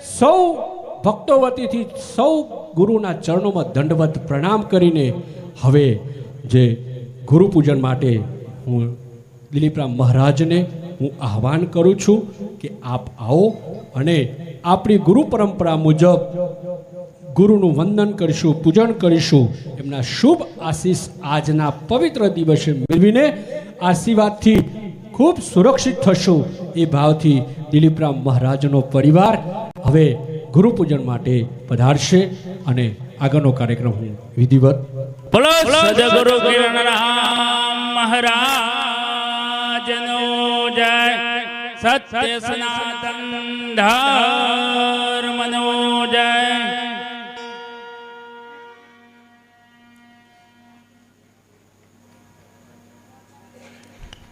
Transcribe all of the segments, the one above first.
સૌ ભક્તો વતીથી સૌ ગુરુના ચરણોમાં દંડવત પ્રણામ કરીને હવે જે ગુરુ પૂજન માટે હું દિલીપરામ મહારાજને હું આહવાન કરું છું કે આપ આવો અને આપણી ગુરુ પરંપરા મુજબ ગુરુનું વંદન કરીશું, પૂજન કરીશું. એમના શુભ આશીષ આજના પવિત્ર દિવસે મેળવીને આશીર્વાદથી ખૂબ સુરક્ષિત થશું. એ ભાવથી દિલીપરામ મહારાજનો પરિવાર હવે ગુરુ પૂજન માટે પધારશે અને આગળનો કાર્યક્રમ હું વિધિવત સદગુરુ મહારાજનો જય. સત્ય સનાતન ધર્મનો જય.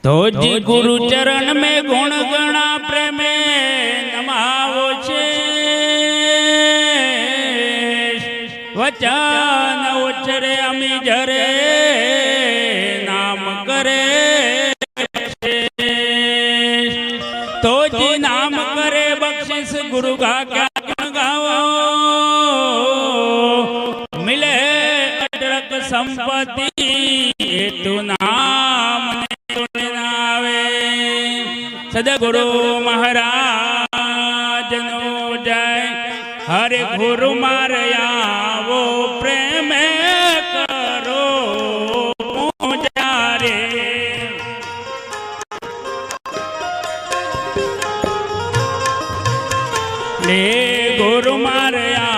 તો જી ગુરુ ચરણ મેં ગુણ ગણા પ્રેમે. વચન ઉચ્ચરે અમી જરે નામ કરે છે. તો જી નામ કરે બક્ષિસ ગુરુ કા ક્યા ગુણ ગાવો મિલે અઢળક સંપત્તિ હેતુ નામ આવે સદગુરુ મહારાજ નો જય હરે ગુરુ ગુરુ મારયાવો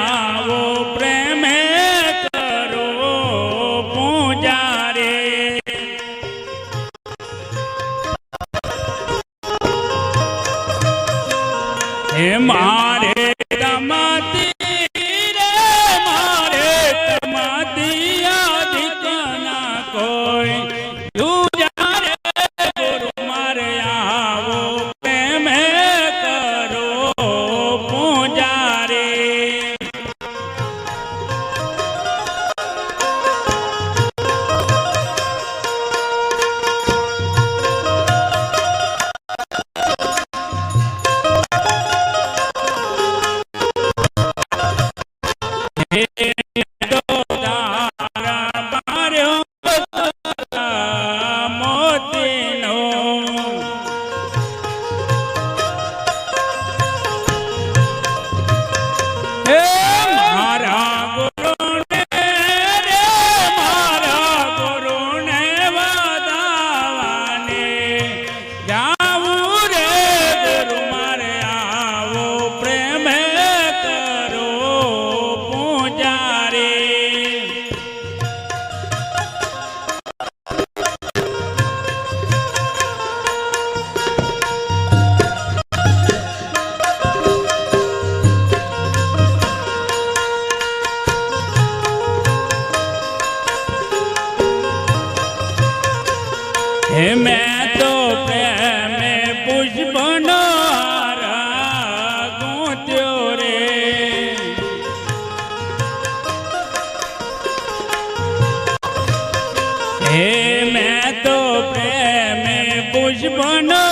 હે મેં તો પ્રેમ પુષ્પનો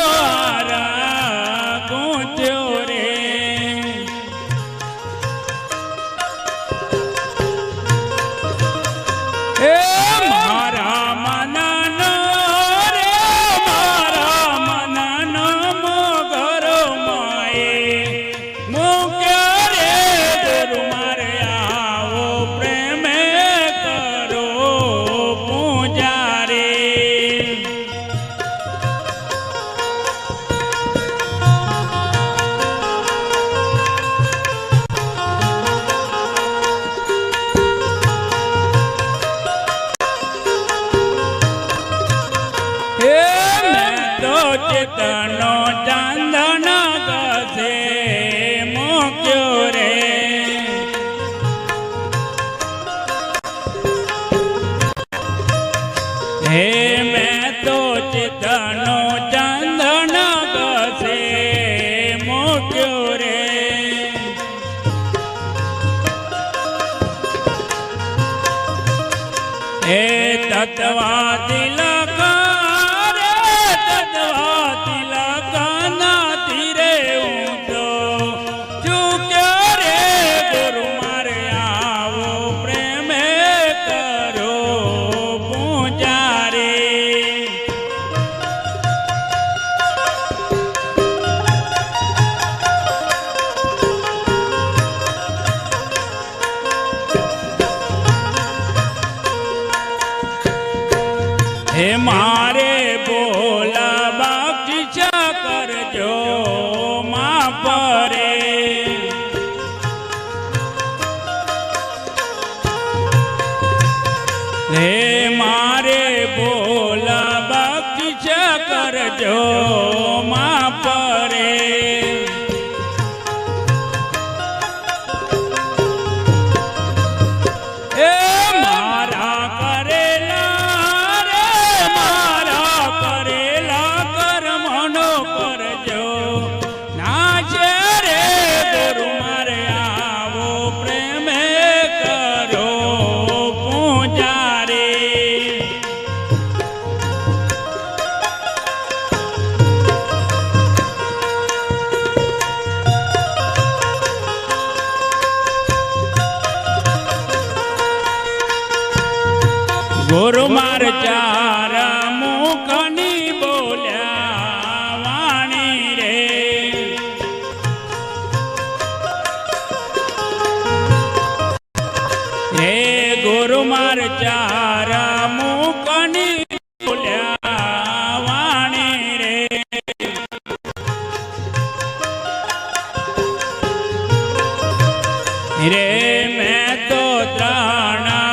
હે મારે ગુરુ માર ચાર મુખની બોલ્યા વાણી રે. હે ગુરુ માર ચાર મુખની રે મેં તો ત્રણ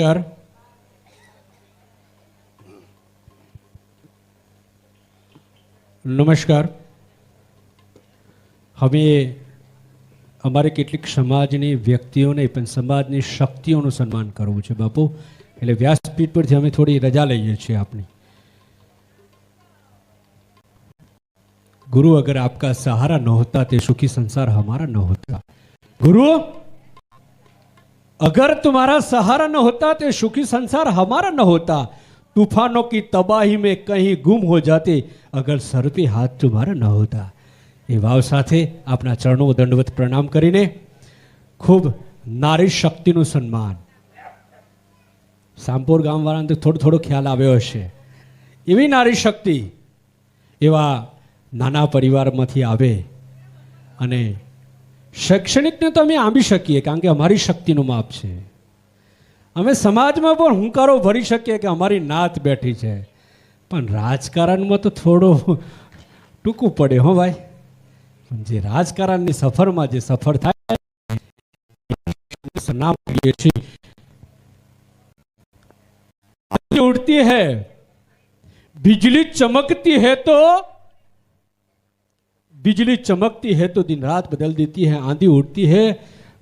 નમસ્કાર નમસ્કાર. હવે અમારે કેટલીક સમાજની વ્યક્તિઓને પણ સમાજની શક્તિઓનું સન્માન કરવું છે, બાપુ. એટલે વ્યાસપીઠ પરથી અમે થોડી રજા લઈએ છીએ આપની. ગુરુ, અગર આપકા સહારા ન તે સુખી સંસાર અમારા નહોતા ગુરુ अगर तुम्हारा सहारा न होता तो सुखी संसार हमारा न होता तूफानों की तबाही में कहीं गुम हो जाते अगर सर पे हाथ तुम्हारा न होता એ ભાવ સાથે આપના ચરણો દંડવત પ્રણામ કરીને ખૂબ નારી શક્તિનું સન્માન સાંપોર ગામવાળાને તો થોડો થોડો ખ્યાલ આવ્યો હશે એવી નારી શક્તિ એવા નાના પરિવારમાંથી આવે અને શૈક્ષણિકને તો અમે આંબી શકીએ કારણ કે અમારી શક્તિનું માપ છે. અમે સમાજમાં પણ હુંકારો ભરી શકીએ કે અમારી નાત બેઠી છે. પણ રાજકારણમાં તો થોડો ટૂંકું પડે હો ભાઈ. જે રાજકારણની સફરમાં જે સફળ થાય નામ પડીએ છીએ. ઉડતી હૈ, બિજલી ચમકતી હૈ તો बिजली चमकती है तो दिन रात बदल देती है आंधी उड़ती है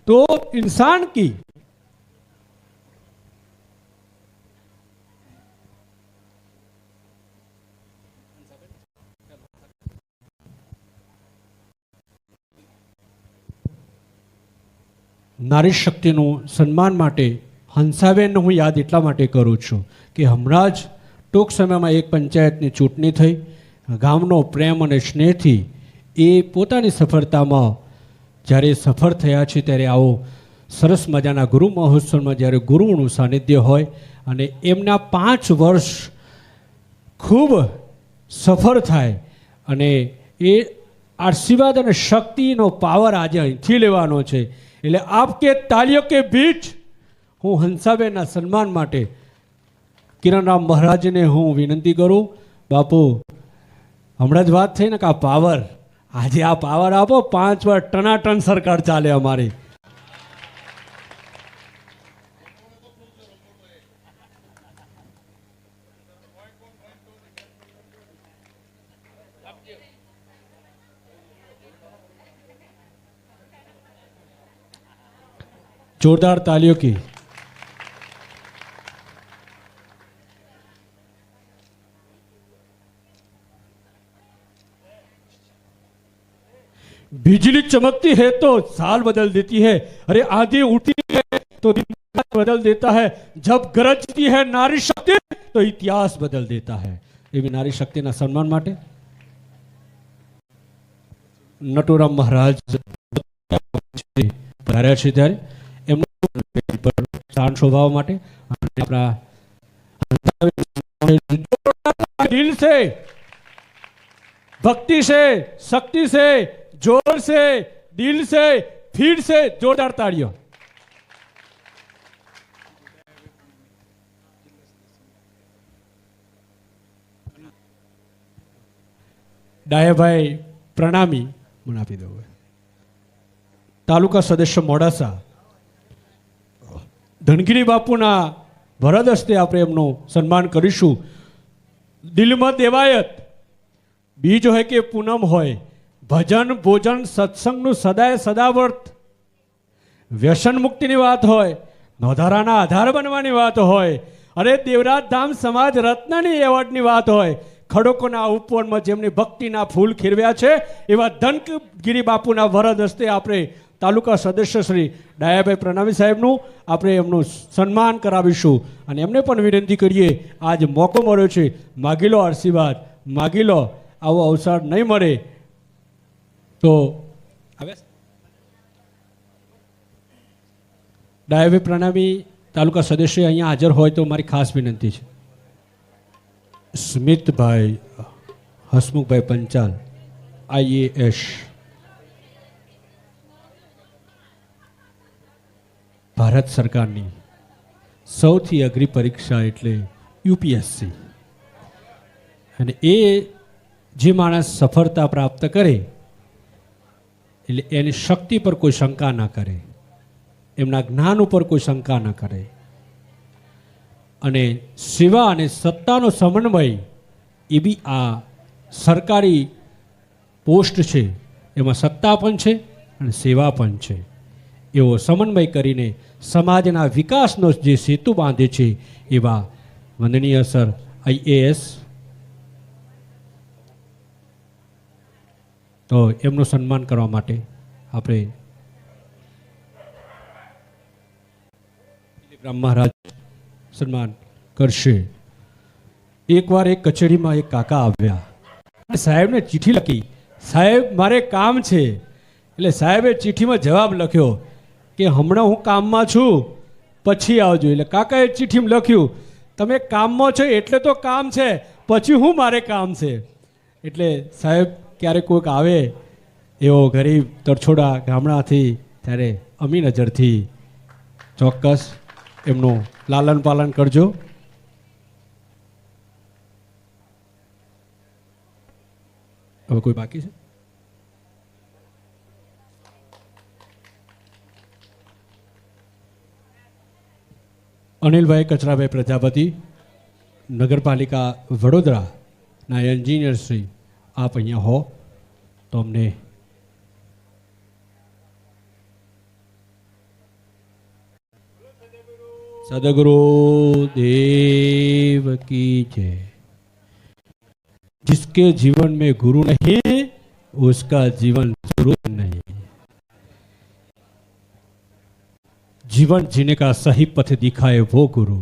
तो इंसान की નારી શક્તિનું સન્માન માટે હંસાબેનને હું યાદ એટલા માટે કરું છું કે હમણાં જ ટૂંક સમયમાં એક પંચાયતની ચૂંટણી થઈ ગામનો પ્રેમ અને સ્નેહથી એ પોતાની સફળતામાં જ્યારે સફળ થયા છે ત્યારે આવો સરસ મજાના ગુરુ મહોત્સવમાં જ્યારે ગુરુનું સાનિધ્ય હોય અને એમના પાંચ વર્ષ ખૂબ સફળ થાય અને એ આશીર્વાદ અને શક્તિનો પાવર આજે અહીંથી લેવાનો છે. એટલે આપ કે તાલીઓ કે બીજ હું હંસાબેનના સન્માન માટે કિરણરામ મહારાજને હું વિનંતી કરું. બાપુ, હમણાં જ વાત થઈ ને કે આ પાવર આજે આ પાવર આપો પાંચ વાર ટનાટન સરકાર ચાલે અમારી जोरदार तालियों की बिजली चमकती है तो साल बदल देती है अरे आंधी उठती है तो दिन रात बदल देता है जब गरजती है नारी शक्ति तो इतिहास बदल देता है એવી નારી શક્તિના સન્માન માટે નટુરામ મહારાજ પધાર્યા છે ત્યારે એમનું પર શાન શોભાવવા માટે અને આપણા દિલ से भक्ति से शक्ति से જોર સે દિલ સે ફીર સે જોરદાર તાળીઓ ડાયાભાઈ પ્રણામી મને આપી દઉં તાલુકા સદસ્ય મોડાસા ધનગીરી બાપુના ભરદ હસ્તે આપણે એમનું સન્માન કરીશું દિલમાં દેવાયત બીજ હોય કે પૂનમ હોય ભજન, ભોજન, સત્સંગનું સદાય સદાવર્ત. વ્યસન મુક્તિની વાત હોય, નોધારાના આધાર બનવાની વાત હોય, અરે દેવરાજ ધામ સમાજ રત્નની એવોર્ડની વાત હોય, ખડકોના ઉપવનમાં જેમની ભક્તિના ફૂલ ખીરવ્યા છે, એવા ધનગીરી બાપુના વરદ હસ્તે આપણે તાલુકા સદસ્ય શ્રી ડાયાભાઈ પ્રણામી સાહેબનું આપણે એમનું સન્માન કરાવીશું. અને એમને પણ વિનંતી કરીએ, આજ મોકો મળ્યો છે. માગી લો આશીર્વાદ, માગી લો. આવો અવસર નહીં મળે તો હવે? ડાયાભાઈ પ્રણામી તાલુકા સદસ્ય અહીંયા હાજર હોય તો મારી ખાસ વિનંતી છે. સ્મિતભાઈ હસમુખભાઈ પંચાલ આઈએએસ ભારત સરકારની સૌથી અઘરી પરીક્ષા એટલે યુપીએસસી અને એ જે માણસ સફળતા પ્રાપ્ત કરે એટલે એની શક્તિ પર કોઈ શંકા ના કરે. એમના જ્ઞાન ઉપર કોઈ શંકા ના કરે. અને સેવા અને સત્તાનો સમન્વય એ બી આ સરકારી પોસ્ટ છે. એમાં સત્તા પણ છે અને સેવા પણ છે. એવો સમન્વય કરીને સમાજના વિકાસનો જે સેતુ બાંધે છે એવા વંદનીય સર આઈએએસ તો એમનું સન્માન કરવા માટે આપણે રામ મહારાજ સન્માન કરશે. એકવાર એક કચેરીમાં એક કાકા આવ્યા. સાહેબને ચિઠ્ઠી લખી, સાહેબ, મારે કામ છે. એટલે સાહેબે ચિઠ્ઠીમાં જવાબ લખ્યો કે, હમણાં હું કામમાં છું, પછી આવજો. એટલે કાકાએ ચિઠ્ઠીમાં લખ્યું, તમે કામમાં છો એટલે તો કામ છે, પછી હું મારે કામ છે. એટલે સાહેબ ક્યારેક કોઈક આવે, એવો ગરીબ તરછોડા ગામડાથી ત્યારે અમી નજરથી ચોક્કસ એમનું લાલન પાલન કરજો. હવે કોઈ બાકી છે? અનિલભાઈ કચરાભાઈ પ્રજાપતિ, નગરપાલિકા વડોદરાના એન્જિનિયર શ્રી આપ અહીંયા હો તો અમને सदगुरु देव की जय जिसके जीवन में गुरु नहीं उसका जीवन गुरु नहीं जीवन जीने का सही पथ दिखाए वो गुरु